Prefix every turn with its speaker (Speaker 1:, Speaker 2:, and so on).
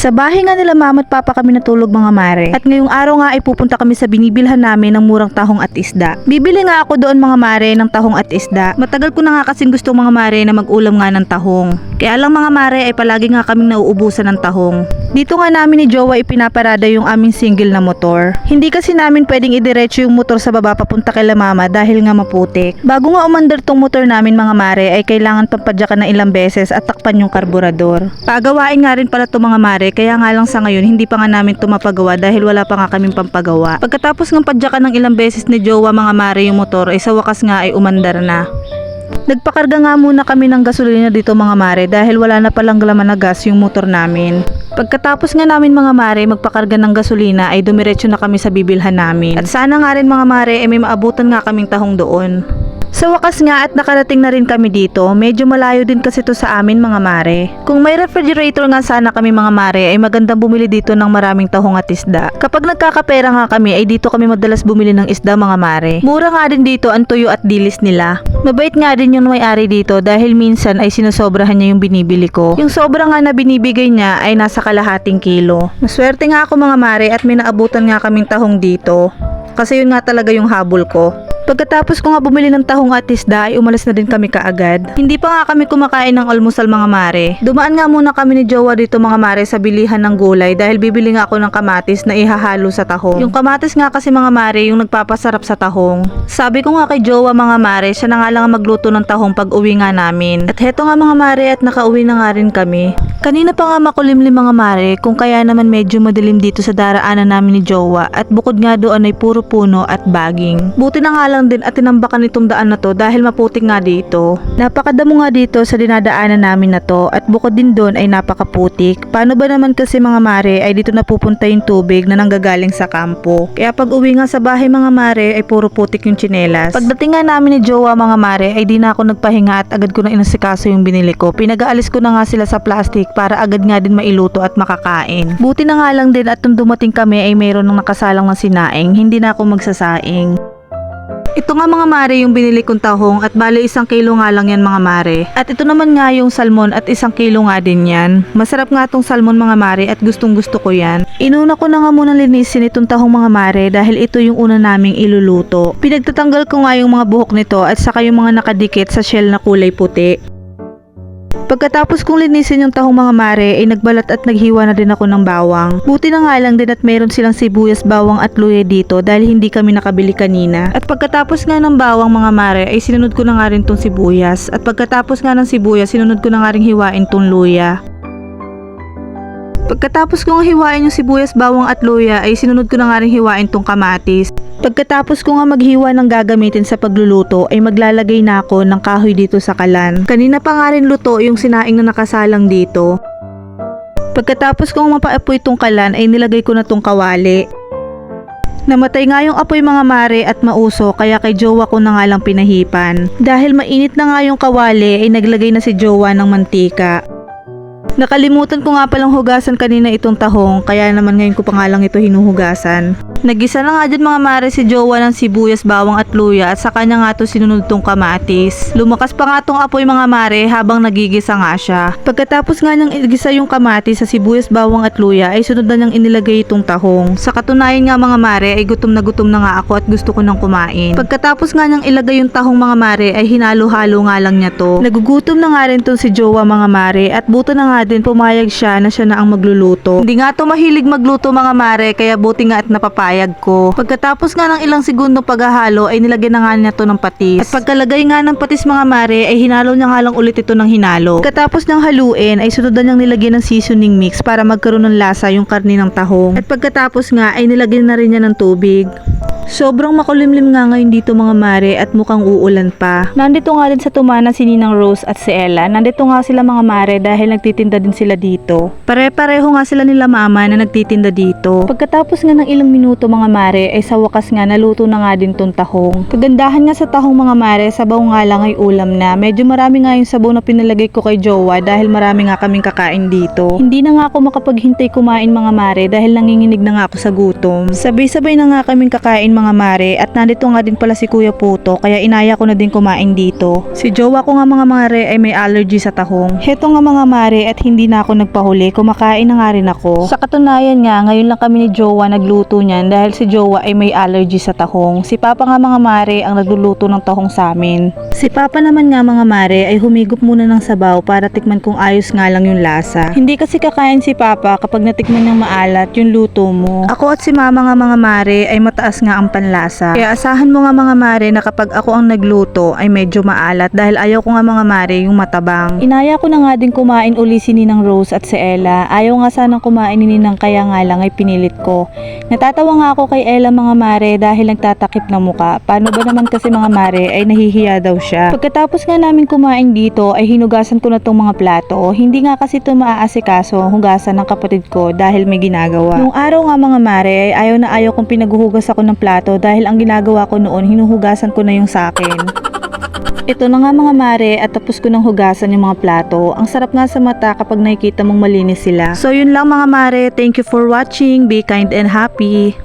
Speaker 1: Sa bahay nga nila mama at papa kami natulog mga mare. At ngayong araw nga ay pupunta kami sa binibilhan namin ng murang tahong at isda. Bibili nga ako doon mga mare ng tahong at isda. Matagal ko na nga kasing gusto mga mare na mag-ulam nga ng tahong. Kaya lang mga mare ay palagi nga kaming nauubusan ng tahong. Dito nga namin ni Jowa ipinaparada yung aming single na motor. Hindi kasi namin pwedeng idiretso yung motor sa baba papunta kay la mama dahil nga maputik. Bago nga umandar tong motor namin mga mare ay kailangan pampadyakan ng ilang beses at takpan yung karburador. Pagawain nga rin pala to mga mare kaya nga lang sa ngayon hindi pa nga namin to mapagawa dahil wala pa nga kaming pampagawa. Pagkatapos ng padyakan ng ilang beses ni Jowa mga mare yung motor ay sa wakas nga ay umandar na. Nagpakarga nga muna kami ng gasolina dito mga mare dahil wala na palang laman na gas yung motor namin. Pagkatapos nga namin mga mare magpakarga ng gasolina ay dumiretso na kami sa bibilhan namin. At sana nga rin mga mare ay may maabutan nga kaming tahong doon. Sa wakas nga at nakarating na rin kami dito, medyo malayo din kasi to sa amin mga mare. Kung may refrigerator nga sana kami mga mare ay magandang bumili dito ng maraming tahong at isda. Kapag nagkakapera nga kami ay dito kami madalas bumili ng isda mga mare. Mura nga din dito ang tuyo at dilis nila. Mabait nga din yung may-ari dito dahil minsan ay sinosobrahan niya yung binibili ko. Yung sobra nga na binibigay niya ay nasa kalahating kilo. Maswerte nga ako mga mare at may naabutan nga kaming tahong dito. Kasi yun nga talaga yung habol ko. Pagkatapos ko nga bumili ng tahong at isda ay umalis na din kami kaagad. Hindi pa nga kami kumakain ng almusal mga mare. Dumaan nga muna kami ni Jowa dito mga mare sa bilihan ng gulay dahil bibili nga ako ng kamatis na ihahalo sa tahong. Yung kamatis nga kasi mga mare yung nagpapasarap sa tahong. Sabi ko nga kay Jowa mga mare siya na nga lang ang magluto ng tahong pag uwi nga namin. At heto nga mga mare at nakauwi na nga rin kami. Kanina pa nga makulimlim mga mare kung kaya naman medyo madilim dito sa daraanan namin ni Jowa at bukod nga doon ay puro puno at baging. Buti na nga lang din at tinambakan itong daan na to dahil maputik nga dito. Napakadamo nga dito sa dinadaanan namin na to at bukod din doon ay napakaputik. Paano ba naman kasi mga mare ay dito napupunta yung tubig na nanggagaling sa kampo. Kaya pag uwi nga sa bahay mga mare ay puro putik yung tsinelas. Pagdating nga namin ni Jowa mga mare ay di na ako nagpahinga at agad ko na inasikaso yung binili ko. Pinag-aalis ko na nga sila sa plastic para agad nga din mailuto at makakain. Buti na nga lang din at nung dumating kami ay mayroon ng nakasalang na sinaing, hindi na ako magsasaing. Ito nga mga mare yung binili kong tahong at bali isang kilo nga lang yan mga mare. At ito naman nga yung salmon at isang kilo nga din yan. Masarap nga tong salmon mga mare at gustong gusto ko yan. Inuna ko na nga muna linisin itong tahong mga mare dahil ito yung una naming iluluto. Pinagtatanggal ko nga yung mga buhok nito at saka yung mga nakadikit sa shell na kulay puti. Pagkatapos kong linisin yung tahong mga mare ay nagbalat at naghiwa na din ako ng bawang. Buti na nga lang din at mayroon silang sibuyas, bawang at luya dito dahil hindi kami nakabili kanina. At pagkatapos nga ng bawang mga mare ay sinunod ko na nga rin tong sibuyas. At pagkatapos nga ng sibuyas sinunod ko na nga rin hiwain tong luya. Pagkatapos kong hiwain yung sibuyas, bawang at luya ay sinunod ko na nga rin hiwain tong kamatis. Pagkatapos ko nga maghiwa ng gagamitin sa pagluluto ay maglalagay na ako ng kahoy dito sa kalan. Kanina pa nga rin luto yung sinaing na nakasalang dito. Pagkatapos kong mapaapoy tong kalan ay nilagay ko na tong kawali. Namatay nga yung apoy mga mare at mauso kaya kay jowa ko na nga lang pinahipan. Dahil mainit na nga yung kawali ay naglagay na si jowa ng mantika. Nakalimutan ko nga palang hugasan kanina itong tahong kaya naman ngayon ko pa lang ito hinuhugasan. Nagisa na nga dyan mga mare si Jowa ng sibuyas, bawang at luya at sa kanya nga to sinunod tong kamatis. Lumakas pa nga tong apoy mga mare habang nagigisa nga siya. Pagkatapos nga niyang igisa yung kamatis sa sibuyas, bawang at luya ay sunod na niyang inilagay itong tahong. Sa katunayan nga mga mare ay gutom na gutom na nga ako at gusto ko nang kumain. Pagkatapos nga niyang ilagay yung tahong mga mare ay hinalo-halo nga lang niya to. Nagugutom na nga rin tong si Jowa mga mare at buto na nga din pumayag siya na siya na ang magluluto. Hindi nga to mahilig magluto mga mare kaya buti nga at napapayag ko. Pagkatapos nga ng ilang segundong paghahalo ay nilagyan na nga niya to ng patis. At pagkalagay nga ng patis mga mare ay hinalo niya nga lang ulit ito ng hinalo. Pagkatapos ng haluin ay sunod na niyang nilagyan ng seasoning mix para magkaroon ng lasa yung karni ng tahong. At pagkatapos nga ay nilagyan na rin niya ng tubig. Sobrang makulimlim nga ngayon dito mga mare at mukhang uulan pa. Nandito nga din sa tumana si Ninang Rose at si Ella. Nandito nga sila mga mare dahil nagtitinda din sila dito. Pare-pareho nga sila nila mama na nagtitinda dito. Pagkatapos nga ng ilang minuto mga mare ay sa wakas nga naluto na nga din tong tahong. Kagandahan nga sa tahong mga mare, sabaw nga lang ay ulam na. Medyo marami nga yung sabaw na pinalagay ko kay Jowa dahil marami nga kaming kakain dito. Hindi na nga ako makapaghintay kumain mga mare dahil nanginginig na nga ako sa gutom. Sabay-sabay na nga kaming kakain mga mare at nandito nga din pala si Kuya Puto kaya inaya ko na din kumain dito. Si jowa ko nga mga mare ay may allergy sa tahong. Heto nga mga mare at hindi na ako nagpahuli, kumakain na nga rin ako. Sa katunayan nga, ngayon lang kami ni jowa nagluto niyan dahil si jowa ay may allergy sa tahong. Si Papa nga mga mare ang nagluluto ng tahong sa amin. Si Papa naman nga mga mare ay humigop muna ng sabaw para tikman kung ayos nga lang yung lasa. Hindi kasi kakain si Papa kapag natikman niyang maalat yung luto mo. Ako at si Mama nga mga mare ay mataas nga ang panlasa. Kaya asahan mo nga mga mare na kapag ako ang nagluto ay medyo maalat dahil ayaw ko nga mga mare yung matabang. Inaya ko na nga din kumain uli si Ninang Rose at si Ella. Ayaw nga sanang kumain ni Ninang kaya nga lang ay pinilit ko. Natatawa nga ako kay Ella mga mare dahil nagtatakip ng muka. Paano ba naman kasi mga mare ay nahihiya daw siya. Pagkatapos nga namin kumain dito ay hinugasan ko na tong mga plato. Hindi nga kasi ito maaasikaso hugasan ng kapatid ko dahil may ginagawa. Nung araw nga mga mare ay ayaw na ayaw kong pinaghuhugas ako ng plato dahil ang ginagawa ko noon hinuhugasan ko na yung sa akin. Ito na nga mga mare at tapos ko nang hugasan yung mga plato. Ang sarap nga sa mata kapag nakikita mong malinis sila. So yun lang mga mare. Thank you for watching. Be kind and happy.